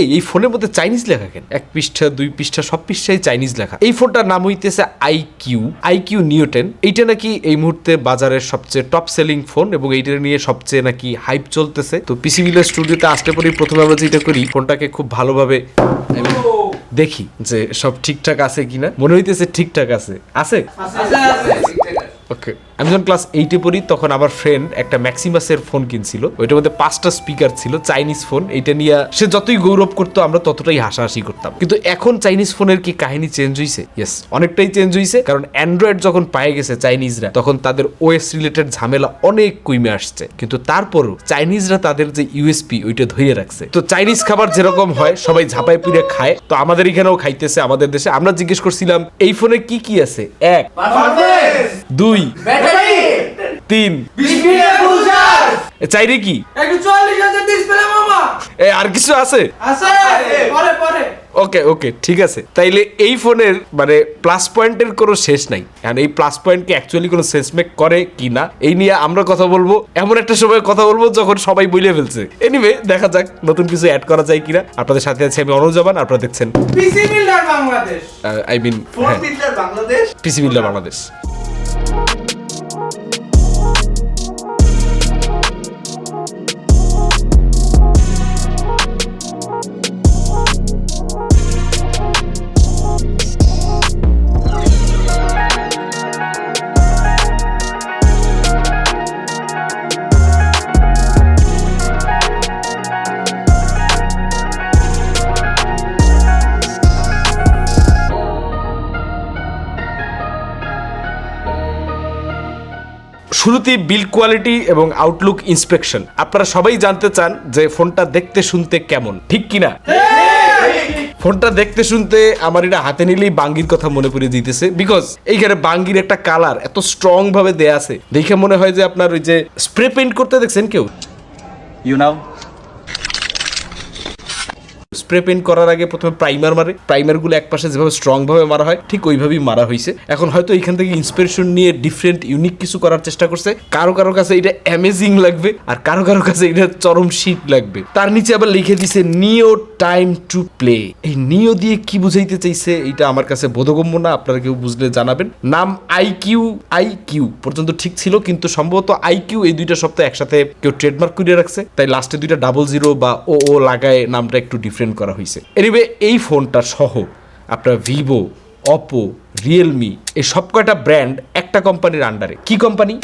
এই এই ফোনের মধ্যে চাইনিজ লেখা কেন? এক পৃষ্ঠা, দুই পৃষ্ঠা, সব পৃষ্ঠায় চাইনিজ লেখা। এই ফোনটার নাম হইতেছে I Q I Q Neo ten. এইটা নাকি এই মুহূর্তে বাজারের সবচেয়ে টপ সেলিং ফোন এবং এইটা নিয়ে সবচেয়ে নাকি হাইপ চলতেছে। তো পিসি বিলের স্টুডিওতে আসতে পরেই প্রথমে আমরা যেটা করি, ফোনটাকে খুব ভালোভাবে দেখি যে সব ঠিকঠাক আছে কিনা। মনে হইতেছে ঠিকঠাক আছে আছে। ওকে। আমি যখন ক্লাস এইটে পড়ি তখন আমার ফ্রেন্ড একটা ম্যাক্সিমাসের ফোন কিনছিল। ওইটার মধ্যে পাঁচটা স্পিকার ছিল চাইনিজ ফোন এটা নিয়ে সে যতই গৌরব করতো আমরা ততটাই হাসাহাসি করতাম। কিন্তু এখন চাইনিজ ফোনের কি কাহিনী চেঞ্জ হয়েছে ইয়েস অনেকটাই চেঞ্জ হয়েছে কারণ অ্যান্ড্রয়েড যখন পায়ে গেছে চাইনিজরা তখন তাদের ওএস রিলেটেড ঝামেলা অনেক কমে আসছে। কিন্তু তারপরও চাইনিজরা তাদের যে ইউএসপি ওইটা ধরে রাখছে। তো চাইনিজ খাবার যেরকম হয় সবাই ঝাপাই পুড়ে খায়। তো আমাদের এখানেও খাইতেছে আমাদের দেশে। আমরা জিজ্ঞেস করছিলাম এই ফোনে কি কি আছে? এক দুই তিন। চাইরে কি? আর কিছু আছে? ওকে ওকে ঠিক আছে। তাইলে এই ফোনের মানে প্লাস পয়েন্টের কোনো শেষ নাই। এখন এই প্লাস পয়েন্টকে অ্যাকচুয়ালি কোনো শেষ মেক করে কি না এই নিয়ে আমরা কথা বলব। এমন একটা সময় কথা বলব যখন সবাই বলে ফেলছে। এনিওয়ে দেখা যাক নতুন কিছু অ্যাড করা যায় কিনা। আপনাদের সাথে আছে আমি অনুজবান আপনারা দেখছেন PC builder Bangladesh. I mean Bangladesh. PC builder Bangladesh. শুরুতেই বিল কোয়ালিটি এবং আউটলুক ইন্সপেকশন আপনারা সবাই জানতে চান যে ফোনটা দেখতে শুনতে কেমন। ঠিক কিনা ফোনটা দেখতে শুনতে আমার এটা হাতে নিলেই বাঙ্গির কথা মনে পড়ে দিতেছে বিকজ এইখানে বাঙ্গির একটা কালার এত স্ট্রং ভাবে দেয়া আছে। দেখে মনে হয় যে আপনার ওই যে স্প্রে পেন্ট করতে দেখছেন কেউ? ইউ নাও স্প্রে পেইন্ট করার আগে প্রথমে প্রাইমার মারে। প্রাইমারগুলো একপাশে যেভাবে স্ট্রং ভাবে মারা হয়, ঠিক ওইভাবেই মারা হয়েছে এখন হয়তো এখান থেকে ইন্সপিরেশন নিয়ে ডিফারেন্ট ইউনিক কিছু করার চেষ্টা করছে। কারও কারও কাছে এটা অ্যামেজিং লাগবে আর কারও কারও কাছে এটা চরম শীত লাগবে। তার নিচে আবার লিখে দিছে নিও টাইম টু প্লে এই নিও দিয়ে কি বুঝাইতে চাইছে এটা আমার কাছে বোধগম্য না, আপনারা কেউ বুঝলে জানাবেন। নাম আই কিউ আই কিউ পর্যন্ত ঠিক ছিল, কিন্তু সম্ভবত আই কিউ এই দুইটা শব্দ একসাথে কেউ ট্রেডমার্ক করে রাখছে। তাই লাস্টে দুইটা ডাবল জিরো বা ও ও লাগায় নামটা একটু ডিফারেন্ট করা হয়েছে এনিওয়ে এই ফোনটা সহ আপনার ভিভো অপো রিয়েলমি এই সব কয়টা ব্র্যান্ড একটা কোম্পানির আন্ডারে কি কোম্পানি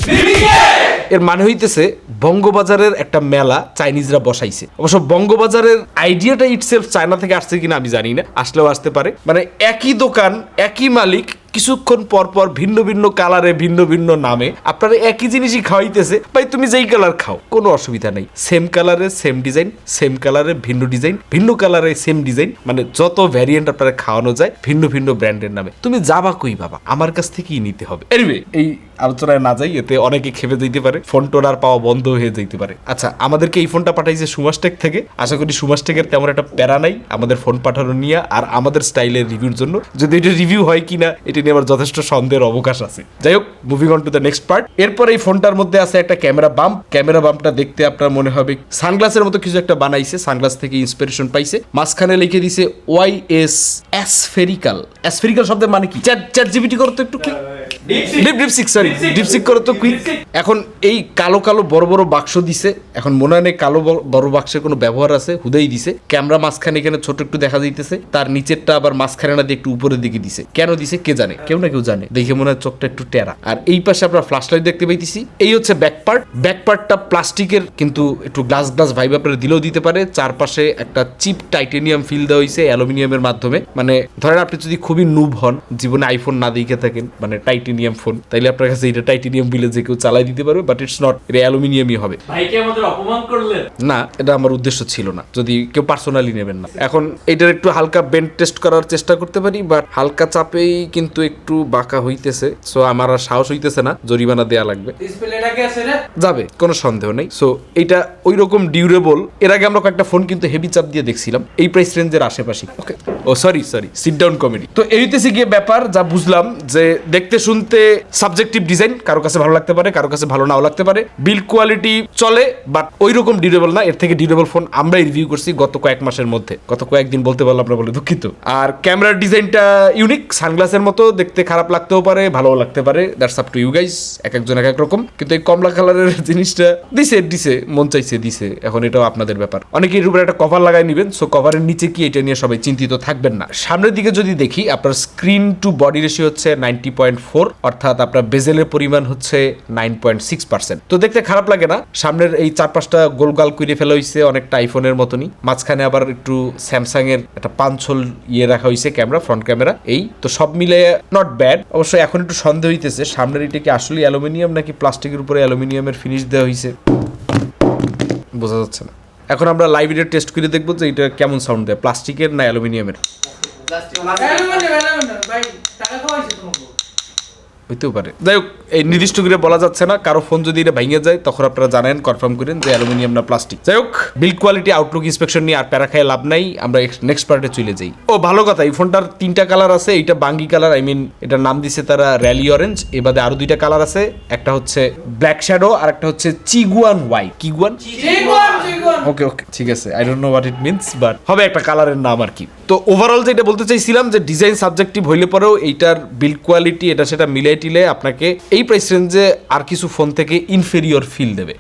এর মানে হইতেছে বঙ্গবাজারের একটা মেলা চাইনিজরা বসাইছে। অবশ্য বঙ্গবাজারের আইডিয়াটা ইটসেলফ চায়না থেকে আসছে কিনা আমি জানি না, আসলেও আসতে পারে। মানে একই দোকান, একই মালিক, কিছুক্ষণ পর পর ভিন্ন ভিন্ন কালারে ভিন্ন ভিন্ন নামে আপনারা একই জিনিসই খাওয়াইতেছে। ভাই, তুমি যেই কালার খাও, কোনো অসুবিধা নেই। সেম কালারে সেম ডিজাইন সেম কালারে ভিন্ন ডিজাইন ভিন্ন কালারে সেম ডিজাইন মানে যত ভ্যারিয়েন্ট আপনারা খাওয়ানো যায়, ভিন্ন ভিন্ন ব্র্যান্ডের নামে। তুমি যাবা কই বাবা? আমার কাছ থেকেই নিতে হবে। এনিওয়ে এই আলোচনায় না যাই, এতে অনেকে খেপে যেতে পারে, ফোন টোন আর পাওয়া বন্ধ হয়ে যেতে পারে। আচ্ছা আমাদেরকে এই ফোনটা পাঠাইছে সুমাসটেক থেকে। আশা করি সুমাসটেকের তেমন একটা প্যারা নাই, আমাদের ফোন পাঠানো নিয়ে আর আমাদের স্টাইলের রিভিউর জন্য। যদি এটা রিভিউ হয় কিনা, এটি নিয়ে আমার যথেষ্ট সন্দেহের অবকাশ আছে। যাই হোক moving on to the next part এরপর এই ফোনটার মধ্যে আছে একটা ক্যামেরা বাম্প। ক্যামেরা বাম্পটা দেখতে আপনার মনে হবে সানগ্লাসের মতো কিছু একটা বানাইছে, সানগ্লাস থেকে ইন্সপিরেশন পাইছে। মাঝখানে লিখে দিছে ওয়াই এস অ্যাসফেরিক্যাল অ্যাসফেরিক্যাল শব্দের মানে কি? চ্যাট চ্যাট জিবিটি করো তো একটু কি ডিপ ডিপসিক সরি ডিপসিক করো তো কুইক এখন এই কালো কালো বড় বড় বাক্স দিছে। এখন মনে হয় কালো বড়- বড় বাক্সের কোনো ব্যবহার আছে? হুদাই দিছে। ক্যামেরা মাঝখানে এখানে ছোট একটু দেখা যাইতেছে। তার নিচেরটা আবার মাঝখানে না দিয়ে একটু উপরের দিকে দিছে। কেন দিছে? কে জানে? কেউ না কেউ জানে। দেখে মনে হয় চোখটা একটু টেরা। আর এই পাশে আমরা ফ্ল্যাশ লাইট দেখতে পাইতেছি। এই হচ্ছে ব্যাক পার্ট ব্যাক পার্টটা প্লাস্টিকের কিন্তু একটু গ্লাস গ্লাস ভাইব আপনারা দিলেও দিতে পারে। চারপাশে একটা চিপ টাইটেনিয়াম ফিল দেওয়া হয়েছে অ্যালুমিনিয়ামের মাধ্যমে। মানে ধরেন আপনি যদি খুবই নুব হন জীবনে আইফোন না দেখে থাকেন মানে টাইটেনিয়াম ফোন তাইলে আপনার কাছে এটা টাইটেনিয়াম বিলে যে কেউ চালাই দিতে পারবে বাট ইটস নট এটা অ্যালুমিনিয়ামই হবে। ভাইকে আমাদের অপমান করলেন? না এটা আমার উদ্দেশ্য ছিল না। যদি কেউ পার্সোনালি নেবেন না। এখন এটার একটু হালকা বেন্ড টেস্ট করার চেষ্টা করতে পারি বাট হালকা চাপেই কিন্তু একটু বাঁকা হইতেছে। সো আমার আর সাহস হইতেছে না জরিমানা দেয়া লাগবে। যাবে কোনো সন্দেহ নেই। সো এটা ওই রকম ডিউরেবল এর আগে আমরা কয়েকটা ফোন কিন্তু হেভি চাপ দিয়ে দেখছিলাম। এই প্রাইস রেঞ্জের আশেপাশে okay oh sorry sorry sit down comedy তো এই হইতেছে গিয়ে ব্যাপার যা বুঝলাম যে দেখতে শুনতে সাবজেক্টিভ ডিজাইন কারও কাছে ভালো লাগতে পারে, কারও কাছে ভালো নাও লাগতে পারে। বিল কোয়ালিটি চলে বাট ওই রকম ডিউরেবল না। এর থেকে ডিউরেবল ফোন আমরাই রিভিউ করছি গত কয়েক মাসের মধ্যে। গত কয়েকদিন বলতে পারলাম না বলে দুঃখিত। আর ক্যামেরার ডিজাইনটা ইউনিক সানগ্লাসের মতো, দেখতে খারাপ লাগতেও পারে, ভালোও লাগতে পারে। That's up to you guys এক একজন এক এক রকম। কিন্তু এই কমলা কালারের জিনিসটা দিছে দিছে, মন চাইছে, দিছে। এখন এটাও আপনাদের ব্যাপার। অনেকে এর উপরে একটা কভার লাগাই নেবেন। সো কভারের নিচে কি এটা নিয়ে সবাই চিন্তিত থাকবেন না। সামনের দিকে যদি দেখি, আপনার স্ক্রিন টু বডি রেশিও হচ্ছে নাইনটি পয়েন্ট ফোর অর্থাৎ আপনার বেজেলের পরিমাণ হচ্ছে নাইন পয়েন্ট সিক্স পার্সেন্ট তো দেখতে খারাপ লাগে না? সামনের এই চার পাঁচটা গোলগাল করে ফেলা হয়েছে অনেকটা আইফোনের মতনই। মাঝখানে আবার একটু স্যামসাং এর একটা পাঞ্চল ইয়ে রাখা হয়েছে ক্যামেরা ফ্রন্ট ক্যামেরা এই তো সব মিলে নট ব্যাড অবশ্যই এখন একটু সন্দেহ হইতেছে সামনের এটা কি আসলে অ্যালুমিনিয়াম নাকি প্লাস্টিকের উপরে অ্যালুমিনিয়ামের ফিনিশ দেওয়া হয়েছে বোঝা যাচ্ছে না। এখন আমরা লাইভ এটা টেস্ট করে দেখব যে এটা কেমন সাউন্ড দেয় প্লাস্টিকের না অ্যালুমিনিয়ামের অ্যালুমিনিয়াম, অ্যালুমিনিয়াম, ভাই, টাকা খাওয়াইছে তোমাকে। হইতেও পারে। যাই হোক এই নির্দিষ্ট করে বলা যাচ্ছে না কারও ফোন যদি এটা ভেঙে যায় তখন আপনারা জানেন কনফার্ম করেন যে অ্যালুমিনিয়াম না প্লাস্টিক যাই হোক বিল্ড কোয়ালিটি আউটলুক ইন্সপেকশন নিয়ে আর প্যারা খায় লাভ নাই আমরা নেক্সট পার্টে চলে যাই। ও ভালো কথা এই ফোনটার তিনটা কালার আছে এইটা বাঙ্গি কালার আই মিন এটার নাম দিছে তারা র্যালি অরেঞ্জ এবারে আরও দুইটা কালার আছে একটা হচ্ছে ব্ল্যাক শ্যাডো আর একটা হচ্ছে চিগুয়ান হোয়াইট কিগুয়ান। ওকে ওকে ঠিক আছে I don't know what it means but হবে একটা কালারের নাম আর কি। তো ওভারঅল যেটা বলতে চাইছিলাম যে ডিজাইন সাবজেক্টিভ হইলে পরেও এইটার বিল্ড কোয়ালিটি এটা সেটা মিলাই টিলে আপনাকে এই প্রাইস রেঞ্জে আর কিছু ফোন থেকে ইনফেরিয়র ফিল দেবে.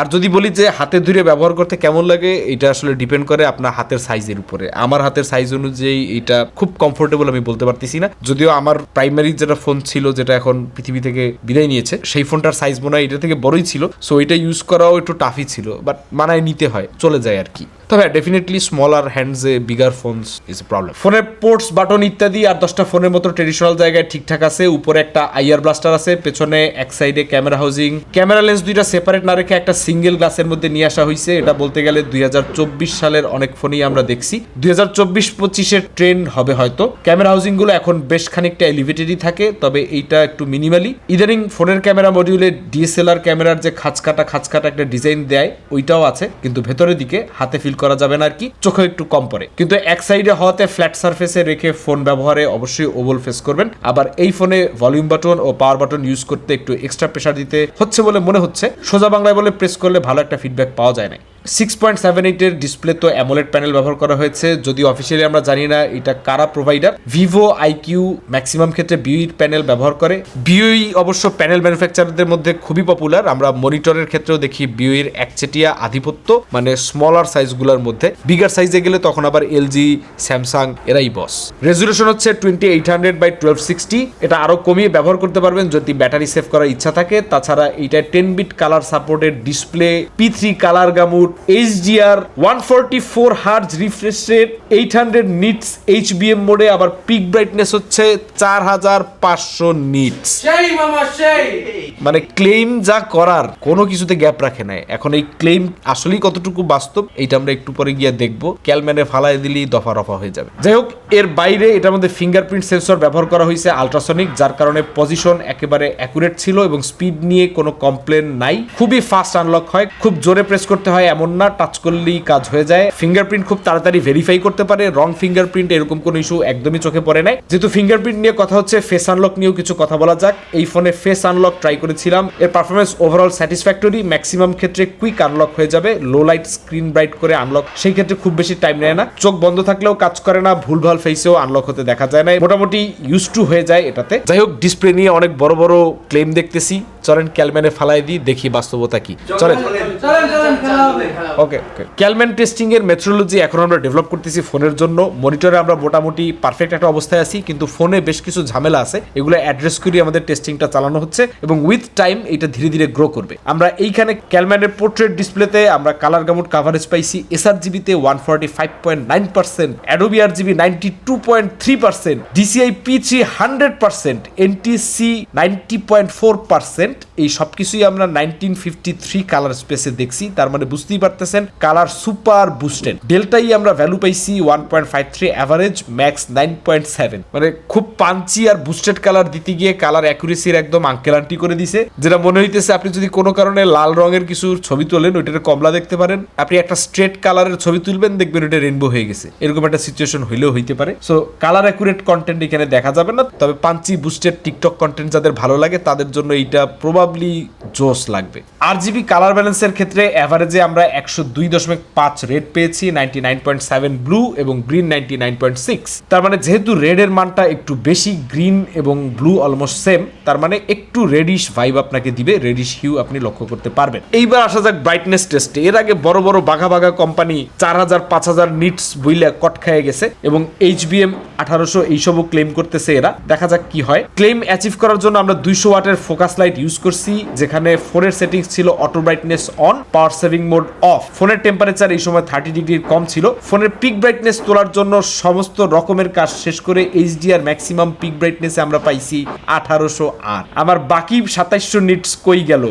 আর যদি বলি যে হাতে ধরে ব্যবহার করতে কেমন লাগে এটা আসলে ডিপেন্ড করে আপনার হাতের সাইজের উপরে। আমার হাতের সাইজ অনুযায়ী এটা খুব কমফোর্টেবল আমি বলতে পারতেছি না। যদিও আমার প্রাইমারি যেটা ফোন ছিল যেটা এখন পৃথিবী থেকে বিদায় নিয়েছে সেই ফোনটার সাইজ মনে হয় এটা থেকে বড়ই ছিল। সো এটা ইউজ করাও একটু টাফই ছিল বাট মানায় নিতে হয় চলে যায় আর কি। তবে definitely smaller হ্যান্ডসে bigger phones is a problem ফোনের পোর্টস বাটন ইত্যাদি আর দশটা ফোনের মতো ট্রেডিশনাল জায়গায় ঠিকঠাক আছে। উপরে একটা আইআর ব্লাস্টার আছে, পেছনে এক সাইডে ক্যামেরা হাউজিং ক্যামেরা লেন্স দুইটা সেপারেট না রেখে একটা সিঙ্গেল গ্লাসের মধ্যে নিয়ে আসা হয়েছে এটা বলতে গেলে দুই হাজার চব্বিশ সালের অনেক ফোনই আমরা দেখছি। দুই হাজার চব্বিশ পঁচিশের ট্রেন্ড হবে হয়তো। ক্যামেরা হাউজিংগুলো এখন বেশ খানিকটা এলিভেটেডই থাকে, তবে এইটা একটু মিনিমালি ইদানিং ফোনের ক্যামেরা মডিউলে ডিএসএলআর ক্যামেরার যে খাঁচকাটা খাঁচকাটা একটা ডিজাইন দেয়, ওইটাও আছে। কিন্তু ভেতরের দিকে হাতে ফিল করা যাবে না আর কি, চোখে একটু কম পড়ে। কিন্তু এক সাইডে হওয়াতে ফ্ল্যাট সারফেসে রেখে ফোন ব্যবহারে অবশ্যই ওভাল ফেস করবেন। আবার এই ফোনে ভলিউম বাটন ও পাওয়ার বাটন ইউজ করতে একটু এক্সট্রা প্রেশার দিতে হচ্ছে বলে মনে হচ্ছে। সোজা বাংলায় বলে প্রেস করলে ভালো একটা ফিডব্যাক পাওয়া যায় না সিক্স পয়েন্ট সেভেন এইটের ডিসপ্লে তো অ্যামোলেড প্যানেল ব্যবহার করা হয়েছে। যদি অফিসিয়ালি আমরা জানি না, এটা কারা প্রোভাইডার ভিভো আইকিউ ম্যাক্সিমাম ক্ষেত্রে বিউইর প্যানেল ব্যবহার করে। বিউই অবশ্য প্যানেল ম্যানুফ্যাকচারদের মধ্যে খুবই পপুলার আমরা মনিটরের ক্ষেত্রেও দেখি বিউইর একচেটিয়া আধিপত্য মানে স্মলার সাইজগুলোর মধ্যে। বিগার সাইজে গেলে তখন আবার এলজি স্যামসাং এরাই বস রেজুলেশন হচ্ছে twenty eight hundred by twelve sixty এটা আরও কমিয়ে ব্যবহার করতে পারবেন যদি ব্যাটারি সেভ করার ইচ্ছা থাকে। তাছাড়া এটা ten bit colour supported display P three colour gamut HDR one forty four hertz refresh rate eight hundred nits HBM মোডে আবার পিক ব্রাইটনেস হচ্ছে চার হাজার পাঁচশো নিটস। মানে ক্লেম যা করার কোনো কিছুতে গ্যাপ রাখে নাই। এখন এই ক্লেম আসলেই কতটুকু বাস্তব এইটা আমরা একটু পরে গিয়ে দেখব। ক্যালম্যানে ফালাই দিলেই দফা রফা হয়ে যাবে। যাই হোক এর বাইরে এটার মধ্যে ফিঙ্গারপ্রিন্ট সেন্সর ব্যবহার করা হয়েছে আলট্রাসনিক যার কারণে পজিশন একেবারে অ্যাকুরেট ছিল এবং স্পিড নিয়ে কোনো কমপ্লেন নাই। খুবই ফাস্ট আনলক হয় খুব জোরে প্রেস করতে হয় এমন না টাচ করলেই কাজ হয়ে যায়। ফিঙ্গারপ্রিন্ট খুব তাড়াতাড়ি ভেরিফাই করতে পারে রং ফিঙ্গারপ্রিন্ট এরকম কোনো ইস্যু একদমই চোখে পড়ে নাই। যেহেতু ফিঙ্গারপ্রিন্ট নিয়ে কথা হচ্ছে ফেস আনলক নিয়েও কিছু কথা বলা যাক। এই ফোনে ফেস আনলক ট্রাই করেছিলাম। এর পারফরমেন্স ওভারঅল স্যাটিসফ্যাক্টরি ম্যাক্সিমাম ক্ষেত্রে কুইক আনলক হয়ে যাবে। লো লাইট স্ক্রিন ব্রাইট করে আনলক সেই ক্ষেত্রে খুব বেশি টাইম নেয় না। চোখ বন্ধ থাকলেও কাজ করে না, ভুলভাল ফেসেও আনলক হতে দেখা যায় না। মোটামুটি ইউজ টু হয়ে যায় এটাতে। যাই হোক ডিসপ্লে নিয়ে অনেক বড় বড় ক্লেম দেখতেছি। চলেন ক্যালম্যানে ফালাই দিই, দেখি বাস্তবতা কি। চলেন। ওকে ওকে ক্যালম্যান টেস্টিং এর মেথ্রোলজি এখন আমরা ডেভেলপ করতেছি ফোনের জন্য। মনিটরে আমরা মোটামুটি পারফেক্ট একটা অবস্থায় আছি কিন্তু ফোনে বেশ কিছু ঝামেলা আছে। এগুলো অ্যাড্রেস করে আমাদের টেস্টিংটা চালানো হচ্ছে এবং উইথ টাইম এটা ধীরে ধীরে গ্রো করবে। আমরা এইখানে ক্যালম্যানের পোর্ট্রেট ডিসপ্লেতে আমরা কালার গামুট কাভারেজ পাইছি এসআর জিবিতে one forty five point nine percent Adobe R GB ninety two point three percent DCI P three hundred percent NTSC ninety point four percent এই সব কিছুই আমরা নাইনটিন ফিফটি থ্রি কালার স্পেসে দেখছি। লিখছি তার মানে বুঝতেই পারতেছেন, কালার সুপার বুস্টেড। ডেল্টাই আমরা ভ্যালু পাইছি one point five three average max nine point seven মানে খুব পাঞ্চি আর বুস্টেড কালার দিতে গিয়ে কালার অ্যাকুরেসির একদম আঙ্কেল আন্টি করে দিছে। যেটা মনে হইতেছে আপনি যদি কোনো কারণে লাল রঙের কিছু ছবি তোলেন, ওইটার কমলা দেখতে পারেন। আপনি একটা স্ট্রেট কালারের ছবি তুলবেন, দেখবেন ওটা রেনবো হয়ে গেছে। এরকম একটা সিচুয়েশন হইলেও হইতে পারে। সো কালার অ্যাকুরেট কন্টেন্ট এখানে দেখা যাবে না, তবে পাঞ্চি বুস্টেড টিকটক কন্টেন্ট যাদের ভালো লাগে, তাদের জন্য এইটা প্রবাবলি জোস লাগবে। আর জিবি কালার ব্যালেন্সের ক্ষেত্রে অ্যাভারেজে আমরা একশো দুই দশমিক পাঁচ রেড পেয়েছি ninety nine point seven blue এবং green ninety nine point six তার মানে যেহেতু রেডের মানটা একটু বেশি গ্রিন এবং ব্লু অলমোস্ট সেম তার মানে একটু রেডিশ ভাইব আপনাকে দিবে রেডিশ হিউ আপনি লক্ষ্য করতে পারবেন। এইবার আসা যাক ব্রাইটনেস টেস্টে এর আগে বড় বড় বাঘা বাঘা কোম্পানি চার হাজার, পাঁচ হাজার নিটস বইলে কট খেয়ে গেছে এবং এইচ বি এম আঠারোশো এইসবও ক্লেম করতেছে এরা। দেখা যাক কি হয়। ক্লেম অ্যাচিভ করার জন্য আমরা দুইশো ওয়াটের ফোকাস লাইট ইউজ করছি, যেখানে ফোনের সেটিংস ছিল auto brightness on power saving mode off. ফোনের টেম্পারেচার এই সময় থার্টি ডিগ্রির কম ছিল। ফোনের পিক ব্রাইটনেস তোলার জন্য সমস্ত রকমের কাজ শেষ করে এইচডিআর ম্যাক্সিমাম পিক ব্রাইটনেসে আমরা পাইছি আঠারোশো আর আমার বাকি সাতাইশশো নিটস কই গেল?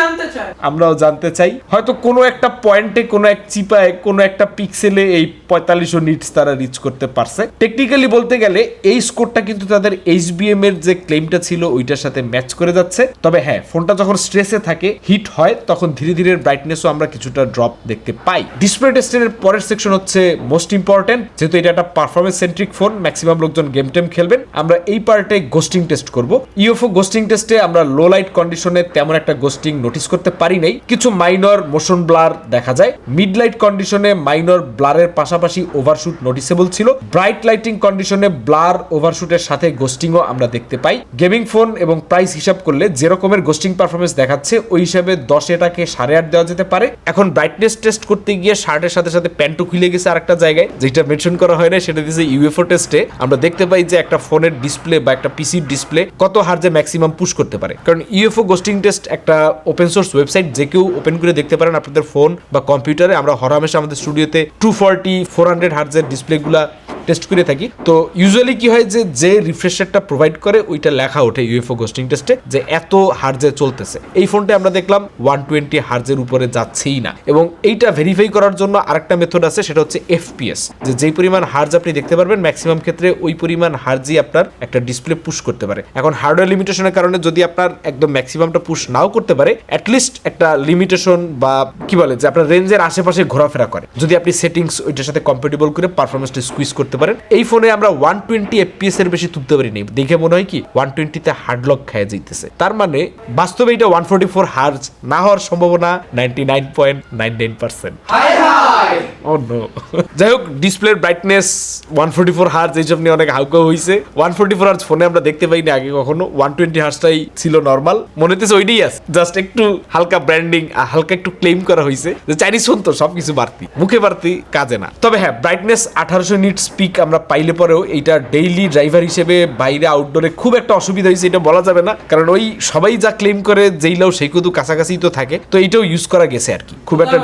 জানতে চায়। আমরাও জানতে চাই। হয়তো কোনো একটা পয়েন্টে কোনো এক চিপায়, কোনো একটা পিক্সেলে এই পঁয়তাল্লিশশো নিটস তারা রিচ করতে পারছে। টেকনিক্যালি বলতে গেলে, এই স্কোরটা কিন্তু তাদের এইচবিএম এর যে ক্লেমটা ছিল, ওইটার সাথে ম্যাচ করে যাচ্ছে। তবে হ্যাঁ ফোনটা যখন স্ট্রেসে থাকে হিট হয়, তখন ধীরে ধীরে ব্রাইটনেসও আমরা কিছুটা ড্রপ দেখতে পাই। ডিসপ্লে টেস্টের পরের সেকশন হচ্ছে মোস্ট ইম্পর্টেন্ট যেহেতু এটা একটা পারফরমেন্স সেন্ট্রিক ফোন ম্যাক্সিমাম লোকজন গেম টেম খেলবেন। আমরা এই পার্টে গোস্টিং টেস্ট করব। ইউএফও গোস্টিং টেস্টে আমরা লো লাইট কন্ডিশনে তেমন একটা গোস্টিং নোটিস করতে পারি নাই। কিছু মাইনর মোশন ব্লার দেখা যায়। মিড লাইট কন্ডিশনে মাইনর ব্লারের পাশাপাশি ওভারশুট নোটিসেবল ছিল। ব্রাইট লাইটিং কন্ডিশনে ব্লার ওভারশুটের সাথে গোস্টিংও আমরা দেখতে পাই। গেমিং ফোন এবং প্রাইস হিসাব করলে যে রকমের গোস্টিং পারফরমেন্স দেখাচ্ছে, ওই হিসাবে দশ এটাকে সাড়ে আট দেওয়া যেতে পারে। এখন ব্রাইটনেস টেস্ট করতে গিয়ে শার্টের সাথে সাথে প্যান্টও খুলে গেছে আরেকটা জায়গায়। যেটা মেনশন করা হয় না সেটা দিয়েছে ইউএফও টেস্টে আমরা দেখতে পাই যে একটা ফোনের ডিসপ্লে বা একটা পিসির ডিসপ্লে কত হার যে ম্যাক্সিমাম পুশ করতে পারে। কারণ ইউএফও গোস্টিং টেস্ট একটা ওপেন সোর্স ওয়েবসাইট যে কেউ ওপেন করে দেখতে পারেন আপনাদের ফোন বা কম্পিউটারে আমরা হরহামেশা আমাদের স্টুডিওতে টু ফর্টি ফোর হান্ড্রেড হার্জের ডিসপ্লেগুলা টেস্ট করে থাকি। তো ইউজুয়ালি কি হয় যে যে রিফ্রেশারটা প্রোভাইড করে, ওইটা লেখা ওঠে ইউএফও গোস্টিং টেস্টে যে এত হার্জে চলতেছে। এই ফোনটা আমরা দেখলাম ওয়ান টোয়েন্টি হার্জের উপরে যাচ্ছেই না। এবং এইটা ভেরিফাই করার জন্য আরেকটা মেথড আছে, সেটা হচ্ছে এফপিএস যে যেই পরিমাণ হার্জ আপনি দেখতে পারবেন ম্যাক্সিমাম ক্ষেত্রে ওই পরিমাণ হার্জই আপনার একটা ডিসপ্লে পুশ করতে পারে। এখন হার্ডওয়্যার লিমিটেশনের কারণে যদি আপনার একদম ম্যাক্সিমামটা পুশ নাও করতে পারে অ্যাটলিস্ট একটা লিমিটেশন বা কি বলে যে আপনার রেঞ্জের আশেপাশে ঘোরাফেরা করে। যদি আপনি সেটিংস ওইটার সাথে কম্পেটেবল করে পারফরমেন্সটা স্কুইজ করতে পারেন। এই ফোনে আমরা ওয়ান টোয়েন্টি এফপিএস এর বেশি তুলতে পারি পারিনি। দেখে মনে হয় কি ওয়ান টোয়েন্টিতে হার্ডলক খেয়ে যাইতেছে। তার মানে বাস্তবে এটা ওয়ান ফোর্টি ফোর হার্জ না হওয়ার সম্ভাবনা ninety nine point nine nine percent no যাই হোক ডিসপ্লের brightness one forty four hertz এইসব নিয়ে অনেক হাউকা হয়েছে ওয়ান ফোর্টি ফোর হার্জ ফোনে আমরা দেখতে পাইনি আগে কখনো। ওয়ান টোয়েন্টি হার্জটাই ছিল নর্মাল মনে হতেছে ওইটাই আছে। জাস্ট একটু হালকা ব্র্যান্ডিং হালকা একটু ক্লেম করা হয়েছে যে চাইনিজ ফোন তো সবকিছু বাড়তি মুখে বাড়তি কাজে না। তবে হ্যাঁ ব্রাইটনেস আঠারোশো নিট স্পিক আমরা পাইলে পরেও এইটা ডেইলি ড্রাইভার হিসেবে বাইরে আউটডোরে খুব একটা অসুবিধা হয়েছে এটা বলা যাবে না। কারণ ওই সবাই যা ক্লেম করে যেইলাও সেই কদু কাছাকাছি তো থাকে। তো এইটাও ইউজ করা গেছে আর কি। খুব একটা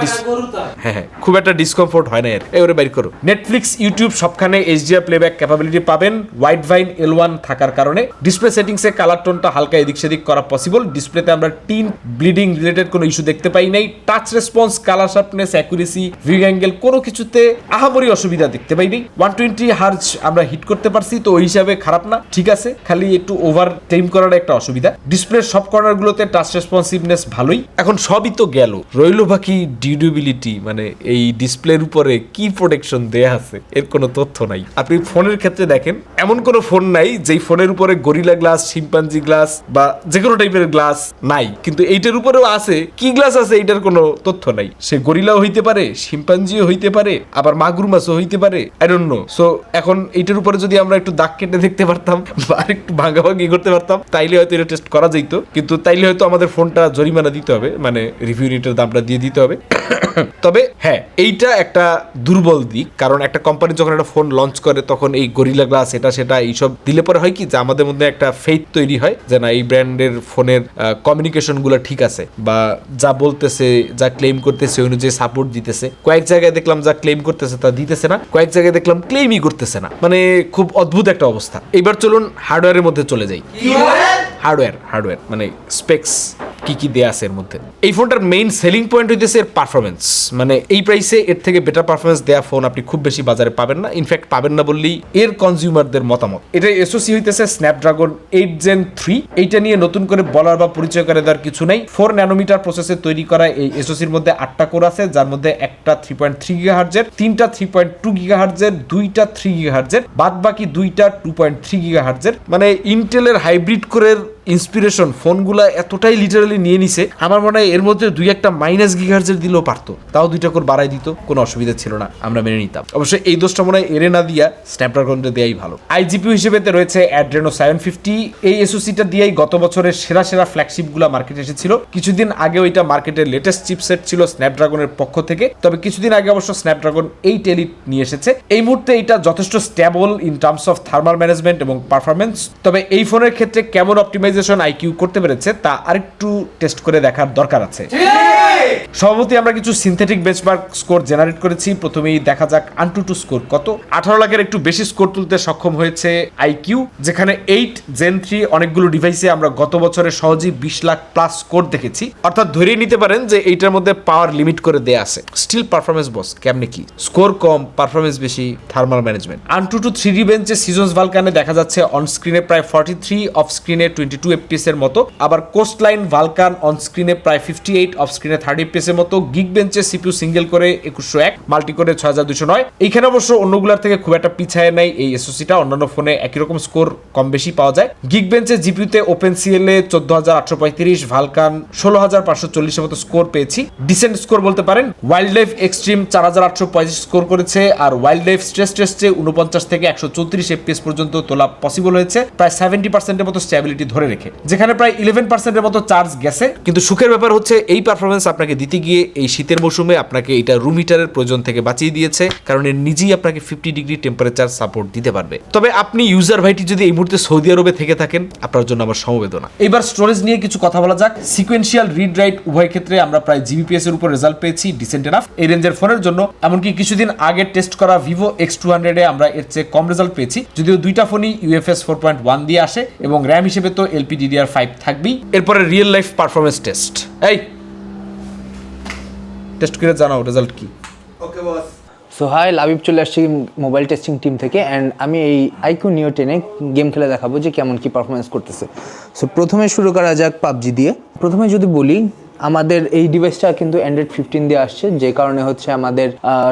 হ্যাঁ হ্যাঁ খুব একটা ডিসকমফোর্ট হয় না এর এই ওরে বাইর করো। নেটফ্লিক্স ইউটিউব সবখানে এইচডিআর প্লেব্যাক ক্যাপাবিলিটি পাবেন। হোয়াইট ভাইন এল ওয়ান থাকার কারণে। ডিসপ্লে সেটিংসে কালার টোনটা হালকা এদিক সেদিক করা পসিবল ডিসপ্লেতে আমরা টিন ব্লিডিং রিলেটেড কোনো ইস্যু দেখতে পাই নাই। Touch response colour sharpness accuracy view angle কোনো কিছুতে আহামরি অসুবিধা দেখতে পাই পাইনি ওয়ান টোয়েন্টি হার্জ আমরা হিট করতে পারছি, তো ওই হিসাবে খারাপ না। ঠিক আছে, খালি একটু ওভার টাইম করার একটা অসুবিধা। ডিসপ্লের সব কর্নারগুলোতে টাচ রেসপন্সিভনেস ভালোই। এখন সবই তো গেল। রইল বাকি ডিউরেবিলিটি মানে এই ডিসপ্লের উপরে কি প্রোটেকশন দেয়া আছে, এর কোনো তথ্য নাই। আপনি ফোনের ক্ষেত্রে দেখেন, এমন কোনো ফোন নাই, যেই ফোনের উপরে গরিলা গ্লাস শিম্পাঞ্জি গ্লাস বা যে কোনো টাইপের গ্লাস নাই। কিন্তু এইটার উপরেও আছে, কি গ্লাস আছে এইটার কোনো তথ্য নাই। সে গরিলাও হইতে পারে, শিম্পাঞ্জিও হইতে পারে, আবার মাগুর মাছও হইতে পারে আই ডোন্ট নো সো এখন এইটার উপরে যদি আমরা একটু দাগ কেটে দেখতে পারতাম বা একটু ভাঙাভাঙি করতে পারতাম, তাইলে হয়তো এটা টেস্ট করা যেত কিন্তু তাইলে হয়তো আমাদের ফোনটা জরিমানা দিতে হবে মানে রিভিউ ইউনিটের দামটা দিয়ে দিতে হবে। তবে হ্যাঁ এইটা একটা দুর্বল দিক, কারণ একটা কোম্পানি যখন একটা ফোন লঞ্চ করে, তখন এই গরিলা গ্লাস এটা সেটা এইসব দিলে পরে হয় কি যে আমাদের মধ্যে একটা ফেথ তৈরি হয় যে না, এই ব্র্যান্ডের ফোনের কমিউনিকেশন গুলো ঠিক আছে বা যা বলতেছে যা ক্লেম করতেছে অনুযায়ী সাপোর্ট দিতেছে। কয়েক জায়গায় দেখলাম যা ক্লেম করতেছে তা দিতেছে না কয়েক জায়গায় দেখলাম ক্লেমই করতেছে না। মানে খুব অদ্ভুত একটা অবস্থা। এবার চলুন হার্ডওয়্যারের মধ্যে চলে যাই। হার্ডওয়্যার হার্ডওয়্যার মানে স্পেক্স কি কি দেয়া আছে এর মধ্যে। এই ফোনটার মেইন সেলিং পয়েন্ট হইতেছে এর পারফরমেন্স মানে এই প্রাইসে এর থেকে বেটার পারফরমেন্স দেয়া ফোন আপনি খুব বেশি বাজারে পাবেন না। ইনফ্যাক্ট পাবেন না বললেই এর কনজিউমারদের মতামত। এটা এসওসি হইতেছে স্ন্যাপড্রাগন এইট জেন থ্রি এইটা নিয়ে নতুন করে বলার বা পরিচয় করে দেওয়ার কিছু নেই। ফোর ন্যানোমিটার প্রসেসে তৈরি করা এই এসওসির মধ্যে আটটা কোর আছে, যার মধ্যে একটা থ্রি পয়েন্ট থ্রি গিগা হার্জের তিনটা থ্রি পয়েন্ট টু গিগা হার্জের দুইটা থ্রি গিগা হার্জের বাদ বাকি দুইটা টু পয়েন্ট থ্রি গিগা হার্জের মানে ইন্টেলের হাইব্রিড কোরের ইন্সপিরেশন, ফোনগুলা এতটাই লিটারালি নিয়ে নিছে, আমার মনে হয় এর মধ্যে দুই একটা মাইনাস গিগার্জের দিলেও পারতো। তাও দুইটা করে বাড়াই দিত, কোনো অসুবিধা ছিল না, আমরা মেনে নিতাম। অবশ্যই এই দোষটা মনে হয় এড়ে না দিয়া স্ন্যাপড্রাগনটা দেয়াই ভালো। আইজিপি হিসেবেতে রয়েছে অ্যাড্রেনো সেভেন ফিফটি এই এসোসিটা দিয়েই গত বছরের সেরা সেরা ফ্ল্যাগশিপগুলো মার্কেটে এসেছিল। কিছুদিন আগে ওইটা মার্কেটের লেটেস্ট চিপসেট ছিল স্ন্যাপড্রাগনের পক্ষ থেকে। তবে কিছুদিন আগে অবশ্য স্ন্যাপড্রাগন এই এলিট নিয়ে এসেছে। এই মুহূর্তে এটা যথেষ্ট stable in terms of thermal management এবং পারফরমেন্স তবে এই ফোনের ক্ষেত্রে কেমন অপটিমাইজেশন আইকিউ করতে পেরেছে, তা আরেকটু টেস্ট করে দেখার দরকার আছে। সভাপতি, আমরা কিছু সিনথেটিক বেঞ্চমার্ক স্কোর জেনারেট করেছি। প্রথমেই দেখা যাক আনটু টু স্কোর কত। আঠারো লাখের একটু বেশি স্কোর তুলতে সক্ষম হয়েছে আইকিউ, যেখানে এইট জেন থ্রি অনেকগুলো ডিভাইসে আমরা গত বছরে সহজেই বিশ লাখ প্লাস স্কোর দেখেছি। অর্থাৎ ধরেই নিতে পারেন যে এইটার মধ্যে পাওয়ার লিমিট করে দেয়া আছে। স্টিল পারফরমেন্স বস কেমনে কি? স্কোর কম পারফরমেন্স বেশি thermal management AnTuTu three D বেঞ্চে সিজনস ভালকানে দেখা যাচ্ছে অন স্ক্রিনে প্রায় ফর্টি থ্রি অফ স্ক্রিনে টোয়েন্টি টু এফপিএস এর মতো। আবার কোস্ট লাইন ভালকান অন স্ক্রিনে প্রায় ফিফটি এইট অফ স্ক্রিনে থার্টি এফপিএস এর মতো। গিগ বেঞ্চে সিপিউ সিঙ্গেল করে একুশশো এক মাল্টি করে ছয় হাজার দুশো নয়। এইখানে অবশ্য অন্যগুলোর থেকে খুব একটা পিছায় নাই এই এসওসিটা অন্যান্য ফোনে একই রকম স্কোর কম বেশি পাওয়া যায়। গিগ বেঞ্চে জিপিউতে ওপেন সিএল এ চোদ্দ হাজার আটশো পঁয়ত্রিশ ভালকান ষোলো হাজার পাঁচশো চল্লিশের মতো স্কোর পেয়েছি। ডিসেন্ট স্কোর বলতে পারেন ওয়াইল্ড লাইফ এক্সট্রিম চার হাজার আটশো পঁয়ত্রিশ স্কোর করেছে আর ওয়াইল্ড লাইফ স্ট্রেস টেস্টে উনপঞ্চাশ থেকে একশো চৌত্রিশ এফপিএস পর্যন্ত তোলা পসিবল হয়েছে। প্রায় সেভেন্টি পার্সেন্টের মতো স্ট্যাবিলিটি ধরে রেখে যেখানে প্রায় ইলেভেন পার্সেন্টের মতো চার্জ গেছে। কিন্তু সুখের ব্যাপার হচ্ছে এই পারফরমেন্স আপনাকে দিতে গিয়ে এই শীতের মৌসুমে আপনাকে এটা রুম হিটারের প্রয়োজন থেকে বাঁচিয়ে দিয়েছে কারণ এর নিজেই আপনাকে ফিফটি ডিগ্রি টেম্পারেচার সাপোর্ট দিতে পারবে। তবে আপনি ইউজার ভাইটি যদি এই মুহূর্তে সৌদি আরবে থেকে থাকেন আপনার জন্য আমার সমবেদনা। এবার স্টোরেজ নিয়ে কিছু কথা বলা যাক। সিকোয়েন্সিয়াল রিড রাইট উভয় ক্ষেত্রে আমরা প্রায় জিবিপিএস এর উপর রেজাল্ট পেয়েছি ডিসেন্ট এনাফ এই রেঞ্জের ফোনের জন্য এমনকি কিছুদিন আগে টেস্ট করা ভিভো এক্স টু হান্ড্রেডে আমরা এর চেয়ে কম রেজাল্ট পেয়েছি। যদিও দুইটা ফোনই ইউএফএস ফোর পয়েন্ট ওয়ান দিয়ে আসে এবং র্যাম হিসেবে তো এলপিডিডিআর ফাইভ থাকবেই। এরপরে রিয়েল লাইফ পারফরমেন্স টেস্ট এই! টেস্ট করে জানাও রেজাল্ট কি? Okay boss so hi Labib চলে আসছি মোবাইল টেস্টিং টিম থেকে অ্যান্ড আমি এই আইকু নিও টেনে গেম খেলে দেখাবো যে কেমন কি পারফরমেন্স করতেছে। সো প্রথমে শুরু করা যাক পাবজি দিয়ে। প্রথমে যদি বলি আমাদের এই ডিভাইসটা কিন্তু অ্যান্ড্রয়েড ফিফটিন দিয়ে আসছে, যে কারণে হচ্ছে আমাদের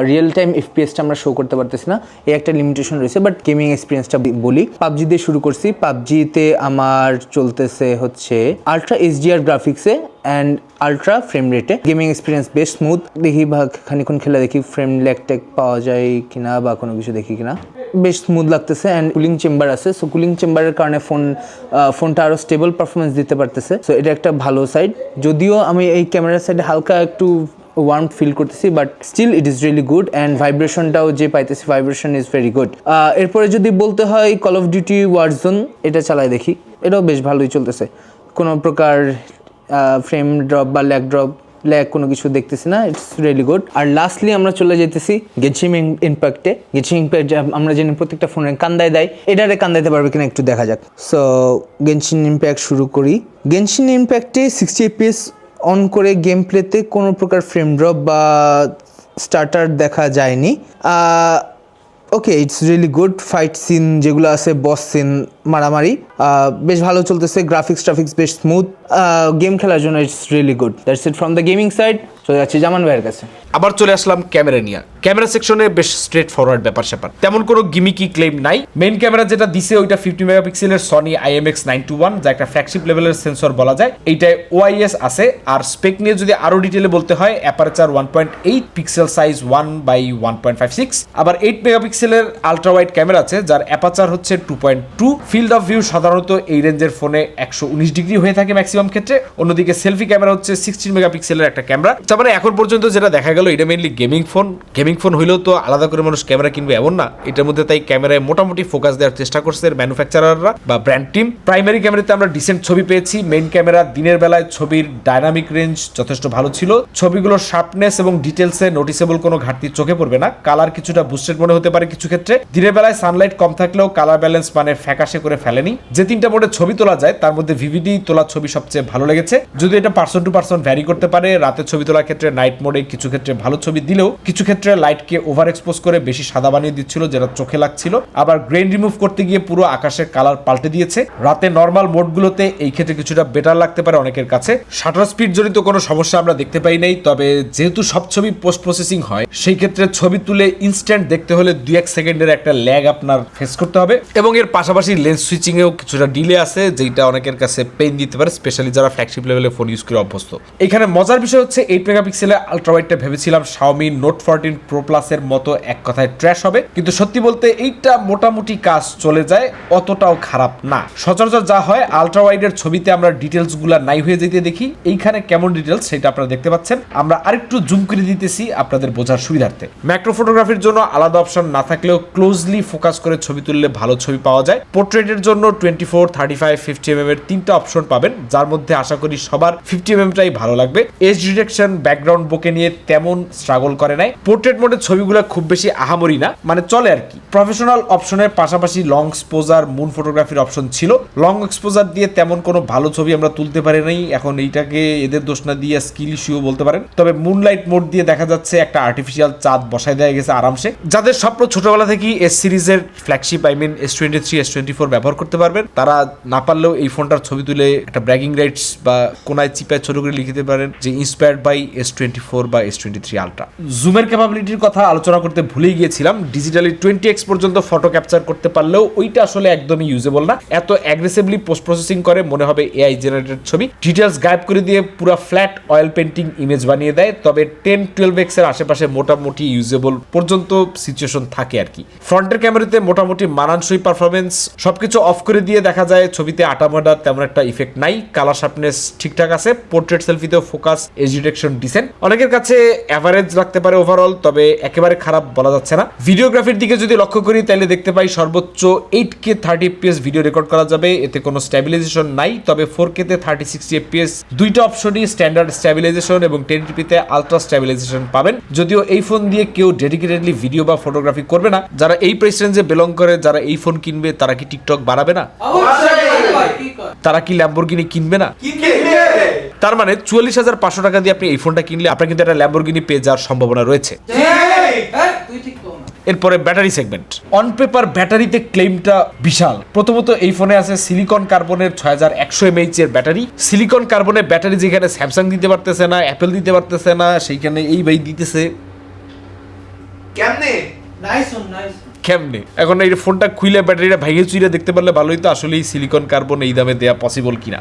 রিয়েল টাইম এফপিএসটা আমরা শো করতে পারতেছি না। এই একটা লিমিটেশন রয়েছে বাট গেমিং এক্সপিরিয়েন্সটা বলি। পাবজি দিয়ে শুরু করছি। পাবজিতে আমার চলতেছে হচ্ছে আলট্রা এইচডিআর গ্রাফিক্সে অ্যান্ড আলট্রা ফ্রেম রেটে গেমিং এক্সপিরিয়েন্স বেশ স্মুথ দেখি ভাগ খানিক্ষণ খেলে দেখি ফ্রেম ল্যাগ ট্যাগ পাওয়া যায় কিনা বা কোনো কিছু দেখি কিনা। বেশ স্মুথ লাগতেছে অ্যান্ড কুলিং চেম্বার আছে। সো কুলিং চেম্বারের কারণে ফোন ফোনটা আরও স্টেবল পারফরমেন্স দিতে পারতেছে। সো এটা একটা ভালো সাইড যদিও আমি এই ক্যামেরার সাইডে হালকা একটু ওয়ার্ম ফিল করতেছি but still it is really good and ভাইব্রেশনটাও যে পাইতেছি ভাইব্রেশন ইজ ভেরি গুড এরপরে যদি বলতে হয় কল অফ ডিউটি ওয়ার্ডজোন এটা চালাই দেখি। এটাও বেশ ভালোই চলতেছে। কোনো প্রকার ফ্রেম ড্রপ বা ল্যাগ ড্রপ ল্যাগ কোনো কিছু দেখতেছি না ইটস রিয়েলি গুড আর লাস্টলি আমরা চলে যেতেছি গেছিং ইম্প্যাক্টে গেছিং ইম্প্যাক্ট আমরা জানি প্রত্যেকটা ফোনের কান্দায় দেয়। এটারে কান্দাইতে পারবে কিনা একটু দেখা যাক। সো গেনশিন ইম্প্যাক্ট শুরু করি। গেনশিন ইম্প্যাক্টে সিক্সটি এপিএস অন করে গেম প্লেতে কোনো প্রকার ফ্রেম ড্রপ বা স্টার্টার দেখা যায়নি। Okay it's really good fight scene যেগুলো আছে বস সিন মারামারি। বেশ ভালো চলতেছে গ্রাফিক্স ট্রাফিক্স বেশ স্মুথ গেম খেলার জন্য it's really good that's it from the gaming side চলে যাচ্ছি জামান ভাইয়ের কাছে। আবার চলে আসলাম ক্যামেরা নিয়ে। ক্যামেরা সেকশনে বেশ স্ট্রেট ফরওয়ার্ড ব্যাপার স্যাপার। তেমন কোনো গিমিকি ক্লেম নাই। মেইন ক্যামেরা যেটা দিছে ওইটা ফিফটি মেগাপিক্সেলের Sony IMX nine two one যা একটা ফ্ল্যাগশিপ লেভেলের সেন্সর বলা যায়। এইটায় ওআইএস আছে, আর স্পেক নিয়ে যদি আরও ডিটেলে বলতে হয় aperture one point eight pixel size one by one point five six আবার এইট মেগাপিক্সেলের আলট্রা ওয়াইড ক্যামেরা আছে, যার অ্যাপাচার হচ্ছে two point two field of view সাধারণত এই রেঞ্জের ফোনে একশো উনিশ ডিগ্রি হয়ে থাকে ম্যাক্সিমাম ক্ষেত্রে। অন্যদিকে সেলফি ক্যামেরা হচ্ছে সিক্সটিন মেগাপিক্সেলের একটা ক্যামেরা। তার মানে এখন পর্যন্ত যেটা দেখা গেল, এটা mainly gaming phone gaming phone হইলেও তো আলাদা করে মানুষ ক্যামেরা কিনবে এমন না। এটার মধ্যে তাই ক্যামেরায় মোটামুটি ফোকাস দেওয়ার চেষ্টা করছে ম্যানুফ্যাকচারাররা বা ব্র্যান্ড টিম প্রাইমারি ক্যামেরাতে আমরা ডিসেন্ট ছবি পেয়েছি। মেইন ক্যামেরা দিনের বেলায় ছবির ডায়নামিক রেঞ্জ যথেষ্ট ভালো ছিল। ছবিগুলোর শার্পনেস এবং ডিটেলসে নোটিসেবল কোনো ঘাটতি চোখে পড়বে না। কালার কিছুটা বুস্টেড মনে হতে পারে কিছু ক্ষেত্রে। দিনের বেলায় সানলাইট কম থাকলেও কালার ব্যালেন্স মানে ফ্যাকাশে করে ফেলেনি। যে তিনটা মোডে ছবি তোলা যায়, তার মধ্যে ভিভিডি তোলা ছবি সবচেয়ে ভালো লেগেছে। যদি এটা পার্সন টু পার্সন ভ্যারি করতে পারে রাতে ছবি তোলার ক্ষেত্রে নাইট মোডে কিছু ক্ষেত্রে ভালো ছবি দিলেও কিছু ক্ষেত্রে লাইটকে ওভার এক্সপোজ করে বেশি সাদা বানিয়ে দিচ্ছিল, যেটা চোখে লাগছিল। আবার গ্রেন রিমুভ করতে গিয়ে পুরো আকাশের কালার পাল্টে দিয়েছে। রাতে নর্মাল মোডগুলোতে এই ক্ষেত্রে কিছুটা বেটার লাগতে পারে অনেকের কাছে। শাটার স্পিড জনিত কোনো সমস্যা আমরা দেখতে পাই নাই, তবে যেহেতু সব ছবি পোস্ট প্রসেসিং হয়, সেই ক্ষেত্রে ছবি তুলে ইনস্ট্যান্ট দেখতে হলে দুই এক সেকেন্ডের একটা ল্যাগ আপনার ফেস করতে হবে। এবং এর পাশাপাশি লেন্স সুইচিং এও কিছুটা ডিলে আছে যেটা অনেকের কাছে পেন দিতে পারে স্পেশালি যারা ফ্ল্যাগশিপ লেভেলে ফোন ইউজ করে অভ্যস্ত। এখানে মজার বিষয় হচ্ছে এইট মেগাপিক্সেলের আলট্রাওয়াইডটা ভেবেছিলাম শাওমি নোট ফোরটিন প্রো প্লাসের মতো এক কথায় ট্র্যাশ হবে। কিন্তু সত্যি বলতে এইটা মোটামুটি কাজ চলে যায়, অতটাও খারাপ না। সচরাচর যা হয় আলট্রা ওয়াইডের ছবিতে আমরা ডিটেলসগুলা নাই হয়ে যেতে দেখি। এইখানে কেমন ডিটেলস সেটা আপনারা দেখতে পাচ্ছেন। আমরা আরেকটু জুম করে দিতেছি আপনাদের বোঝার সুবিধার্থে। ম্যাক্রো ফটোগ্রাফির জন্য আলাদা অপশন না থাকলেও ক্লোজলি ফোকাস করে ছবি তুললে ভালো ছবি পাওয়া যায়। পোর্ট্রেটের জন্য twenty four thirty five fifty M এর তিনটা অপশন পাবেন, যার মধ্যে আশা করি সবার ফিফটি এম এমটাই ভালো লাগবে। এজ ডিটেকশন ব্যাকগ্রাউন্ড বোকে নিয়ে তেমন স্ট্রাগল করে নাই। পোর্ট্রেট মোডের ছবিগুলো খুব বেশি আহামরি না মানে চলে আর কি। প্রফেশনাল অপশনের পাশাপাশি লং এক্সপোজার মুন ফটোগ্রাফির অপশন ছিল। লং এক্সপোজার দিয়ে তেমন কোনো ভালো ছবি আমরা তুলতে পারি নাই। এখন এইটাকে এদের দোষ না দিয়ে স্কিল ইস্যুও বলতে পারেন। তবে মুনলাইট মোড দিয়ে দেখা যাচ্ছে একটা আর্টিফিশিয়াল চাঁদ বসায় দেওয়া গেছে আরামসে। যাদের স্বপ্ন ছোটবেলা থেকেই এস সিরিজের flagship I mean S twenty three S twenty four ব্যবহার করতে পারবেন। তারা না পারলেও এই ফোনটার ছবি তুলে একটা ব্র্যাগিং রাইটস বা কোনায় চিপায় ছোট করে লিখে দিতে পারেন যে inspired by S twenty four বা এস টোয়েন্টি থ্রি আলট্রা জুমের ক্যাপাবিলিটির কথা আলোচনা করতে ভুলেই গিয়েছিলাম। ডিজিটালি টোয়েন্টি এক্স পর্যন্ত ফটো ক্যাপচার করতে পারলেও ওইটা আসলে একদমই ইউজেবল না। এত অ্যাগ্রেসিভলি পোস্ট প্রসেসিং করে মনে হবে এআই জেনারেটেড ছবি। ডিটেলস গায়েব করে দিয়ে পুরো ফ্ল্যাট অয়েল পেন্টিং ইমেজ বানিয়ে দেয়। তবে টেন টুয়েলভ এক্সের আশেপাশে মোটামুটি ইউজেবল পর্যন্ত সিচুয়েশন থাকে আর কি। ফ্রন্টের ক্যামেরাতে মোটামুটি মানানসই পারফরমেন্স সবকিছু অফ করে দিয়ে দেখা যায় ছবিতে আটামাটা তেমন একটা ইফেক্ট নাই কালার শার্পনেস ঠিকঠাক আছে পোর্ট্রেট সেলফিতেও ফোকাস এজ ডিটেকশন ডিসেন্ট অনেকের কাছে অ্যাভারেজ লাগতে পারে ওভারঅল তবে একেবারে খারাপ বলা যাচ্ছে না। ভিডিওগ্রাফির দিকে যদি লক্ষ্য করি, তাহলে দেখতে পাই সর্বোচ্চ eight K thirty FPS video record করা যাবে, এতে কোনো স্ট্যাবিলাইজেশন নাই, তবে ফোর কেতে থার্টি সিক্সটি এফপিএস দুইটা অপশনই স্ট্যান্ডার্ড স্ট্যাবিলাইজেশন এবং টেন টিপিতে আলট্রা স্ট্যাবিলাইজেশন পাবেন। যদিও এই ফোন দিয়ে কেউ ডেডিকেটেডলি ভিডিও বা ফটোগ্রাফি করবে না। যারা এই প্রাইস রেঞ্জে বিলং করে, যারা এই ফোন কিনবে, তারা কি টিকটক বাড়াবে না? তারা কি ল্যাম্বরগিনি কিনবে না? তার মানে চুয়াল্লিশ হাজার পাঁচশো টাকা দিয়ে আপনি এই ফোনটা কিনলে আপনার কিন্তু একটা ল্যাম্বরগিনি পেয়ে যাওয়ার সম্ভাবনা রয়েছে। না। এরপরে ব্যাটারি সেগমেন্ট অন পেপার ব্যাটারিতে ক্লেমটা বিশাল। প্রথমত এই ফোনে আছে সিলিকন কার্বনের ছয় হাজার একশো এমএইচ এর ব্যাটারি সিলিকন কার্বনের ব্যাটারি যেখানে স্যামসাং দিতে পারতেছে না অ্যাপেল দিতে পারতেছে না সেইখানে এই ভাই দিতেছে। কেমনে? নাইস নাইস কেমনে? এখন এই ফোনটা খুইলে ব্যাটারিটা ভেঙে চুইলে দেখতে পারলে ভালোই তো, আসলেই সিলিকন কার্বন এই দামে দেওয়া পসিবল কিনা?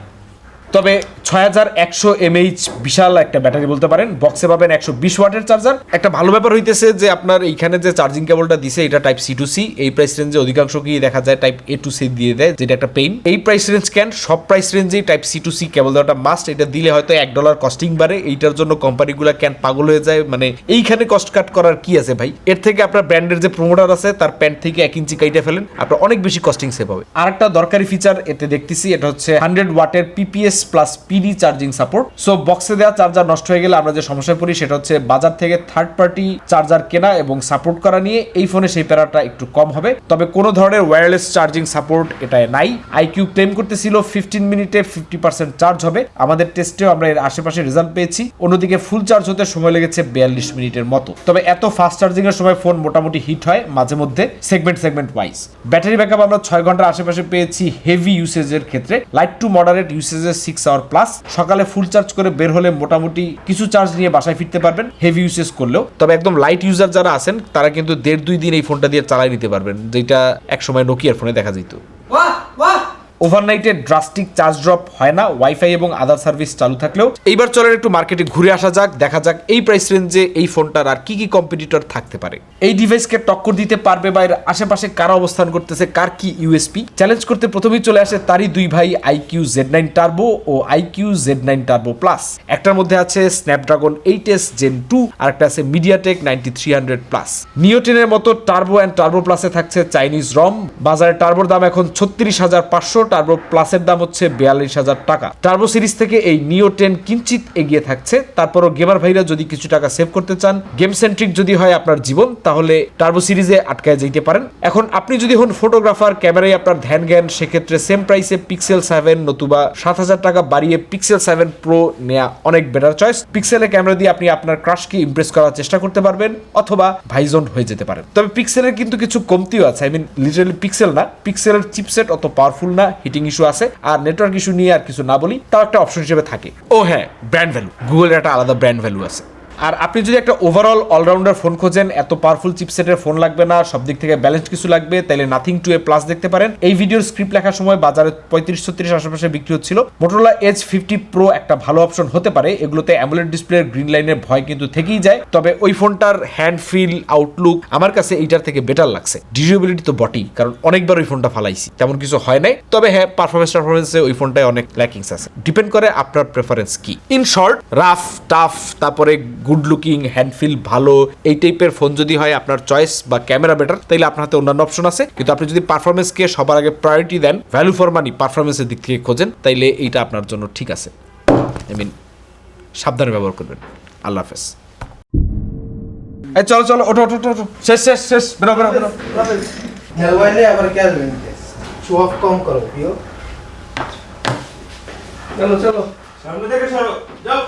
তবে ছয় হাজার একশো এমএইচ বিশাল একটা ব্যাটারি বলতে পারেন। বক্সে পাবেন একশো বিশ ওয়াটের চার্জার। একটা ভালো ব্যাপার হইতেছে যে আপনার এইখানে যে চার্জিং কেবলটা দিছে এটা টাইপ সি টু সি এই প্রাইস রেঞ্জে অধিকাংশ কি দেখা যায় টাইপ এ টু সি দিয়ে দেয় যেটা একটা পেইন এই প্রাইস রেঞ্জ ক্যান সব price রেঞ্জেই type C to C cable দেওয়াটা মাস্ট এটা দিলে হয়তো এক ডলার কস্টিং বাড়ে। এইটার জন্য কোম্পানিগুলো ক্যান পাগল হয়ে যায়। মানে এইখানে কস্ট কাট করার কি আছে ভাই? এর থেকে আপনার ব্র্যান্ডের যে প্রমোটার আছে তার প্যান্ট থেকে এক ইঞ্চি কাইটে ফেলেন। আপনার অনেক বেশি কস্টিং সেভ হবে। আর একটা দরকারি ফিচার এতে দেখতেছি এটা হচ্ছে হান্ড্রেড ওয়াটের PPS plus PD charging support so বক্সে দেওয়া চার্জার নষ্ট হয়ে গেলে আমরা যে সমস্যায় পড়ি সেটা হচ্ছে বাজার থেকে থার্ড পার্টি চার্জার কেনা এবং সাপোর্ট করা নিয়ে এই ফোনে সেই প্যারাটা একটু কম হবে। তবে কোনো ধরনের ওয়্যারলেস চার্জিং সাপোর্ট এটায় নাই। আইকিউ ক্লেম করতেছিল ফিফটিন মিনিটে ফিফটি পার্সেন্ট চার্জ হবে। আমাদের টেস্টেও আমরা এর আশেপাশে রেজাল্ট পেয়েছি। অন্যদিকে ফুল চার্জ হতে সময় লেগেছে বিয়াল্লিশ মিনিটের মতো। তবে এত ফাস্ট চার্জিং এর সময় ফোন মোটামুটি হিট হয় মাঝে মধ্যে segment segment wise battery backup আমরা ছয় ঘণ্টার আশেপাশে পেয়েছি হেভি ইউসেজের ক্ষেত্রে। লাইট টু মডারেট ইউসেজের সিক্স আওয়ার প্লাস সকালে ফুল চার্জ করে বের হলে মোটামুটি কিছু চার্জ নিয়ে বাসায় ফিরতে পারবেন হেভি ইউসেজ করলেও। তবে একদম লাইট ইউজার যারা আছেন, তারা কিন্তু দেড় দুই দিন এই ফোনটা দিয়ে চালাই নিতে পারবেন, যেটা একসময় নোকিয়ার ফোনে দেখা যেত। ওভারনাইটে ড্রাস্টিক চার্জ ড্রপ হয় না ওয়াইফাই এবং আদার সার্ভিস চালু থাকলেও। এইবার চলেন একটু মার্কেটে ঘুরে আসা যাক, দেখা যাক এই প্রাইস রেঞ্জে এই ফোনটার আর কি কি কম্পিটিটর থাকতে পারে। এই ডিভাইসকে টক্কর দিতে পারবে বা এর আশেপাশে কারা অবস্থান করতেছে, কার কি ইউএসপি চ্যালেঞ্জ করতে প্রথমেই চলে আসে তারই দুই ভাই আইকিউ জেড নাইন টার্বো ও iQOO Z nine turbo plus একটার মধ্যে আছে Snapdragon eight S gen two আর একটা আছে MediaTek ninety three hundred plus নিওটেনের মতো টার্বো অ্যান্ড টার্বো প্লাসে থাকছে চাইনিজ রম বাজারে টার্বোর দাম এখন ছত্রিশ হাজার পাঁচশো টার্বো প্লাসের দাম হচ্ছে বিয়াল্লিশ হাজার টাকা। টার্বো সিরিজ থেকে এই নিও টেন কিঞ্চিত এগিয়ে থাকছে। তারপরও গেমার ভাইরা যদি কিছু টাকা সেভ করতে চান গেম সেন্ট্রিক যদি হয় আপনার জীবন, তাহলে টার্বো সিরিজে আটকায় যেতে পারেন। এখন আপনি যদি হন ফটোগ্রাফার, ক্যামেরায় আপনার ধ্যান জ্ঞান, সেক্ষেত্রে সেম প্রাইসে পিক্সেল সেভেন নতুবা সাত হাজার টাকা বাড়িয়ে পিক্সেল সেভেন প্রো নেওয়া অনেক বেটার চয়েস পিক্সেলের ক্যামেরা দিয়ে আপনি আপনার ক্রাশকে ইমপ্রেস করার চেষ্টা করতে পারবেন অথবা ভাইজন হয়ে যেতে পারেন। তবে পিক্সেলের কিন্তু কিছু কমতিও আছে। আই মিন লিটারালি পিক্সেল না। পিক্সেলের চিপসেট অত পাওয়ারফুল না। হিটিং ইস্যু আছে, আর নেটওয়ার্ক ইস্যু নিয়ে আর কিছু না বলি, তাও একটা অপশন হিসেবে থাকে। ও হ্যাঁ ব্র্যান্ড ভ্যালু গুগলের একটা আলাদা ব্র্যান্ড ভ্যালু আছে। আর আপনি যদি একটা ওভারঅল অলরাউন্ডার ফোন খোঁজেন, এত পাওয়ারফুল চিপসেটের ফোন লাগবে না, সব দিক থেকে ব্যালেন্স কিছু লাগবে তাহলে নাথিং টু এ প্লাস দেখতে পারেন। এই ভিডিওর স্ক্রিপ্ট লেখার সময় বাজারে পঁয়ত্রিশ ছত্রিশ আশেপাশে বিক্রি হচ্ছিল। মোটোলা এজ ফিফটি প্রো একটা ভালো অপশন হতে পারে, এগুলোতে অ্যামুলেট ডিসপ্লের গ্রিন লাইনের ভয় কিন্তু থেকেই যায়। তবে ওই ফোনটার হ্যান্ড ফিল আউটলুক আমার কাছে এইটার থেকে বেটার লাগছে। ডিউরেবিলিটি তো বটেই, কারণ অনেকবার ওই ফোনটা ফালাইছি, তেমন কিছু হয় নাই। তবে হ্যাঁ পারফরমেন্স পারফরমেন্সে ওই ফোনটায় অনেক ল্যাকিংস আছে। ডিপেন্ড করে আপনার প্রেফারেন্স কি। ইন শর্ট রাফ টাফ তারপরে গুড লুকিং হ্যান্ডফিল ভালো এই টাইপের ফোন যদি হয় আপনার চয়েস বা ক্যামেরা বেটার তাহলে আপনার হাতে অন্যান্য অপশন আছে। কিন্তু আপনি যদি পারফরমেন্সকে সবার আগে প্রায়োরিটি দেন ভ্যালু ফর মানি পারফরমেন্সের দিক থেকে খোঁজেন তাইলে এইটা আপনার জন্য ঠিক আছে। আই মিন সাবধানে ব্যবহার করবেন। আল্লাহ হাফেজ। এই চলো চলো ওঠো ওঠো ওঠো, শেষ শেষ শেষ। বেরো বেরো বেরো। মোবাইলে আবার क्या শো অফ কম করো প্রিয়। চলো চলো। সামনে থেকে সরো। যাও।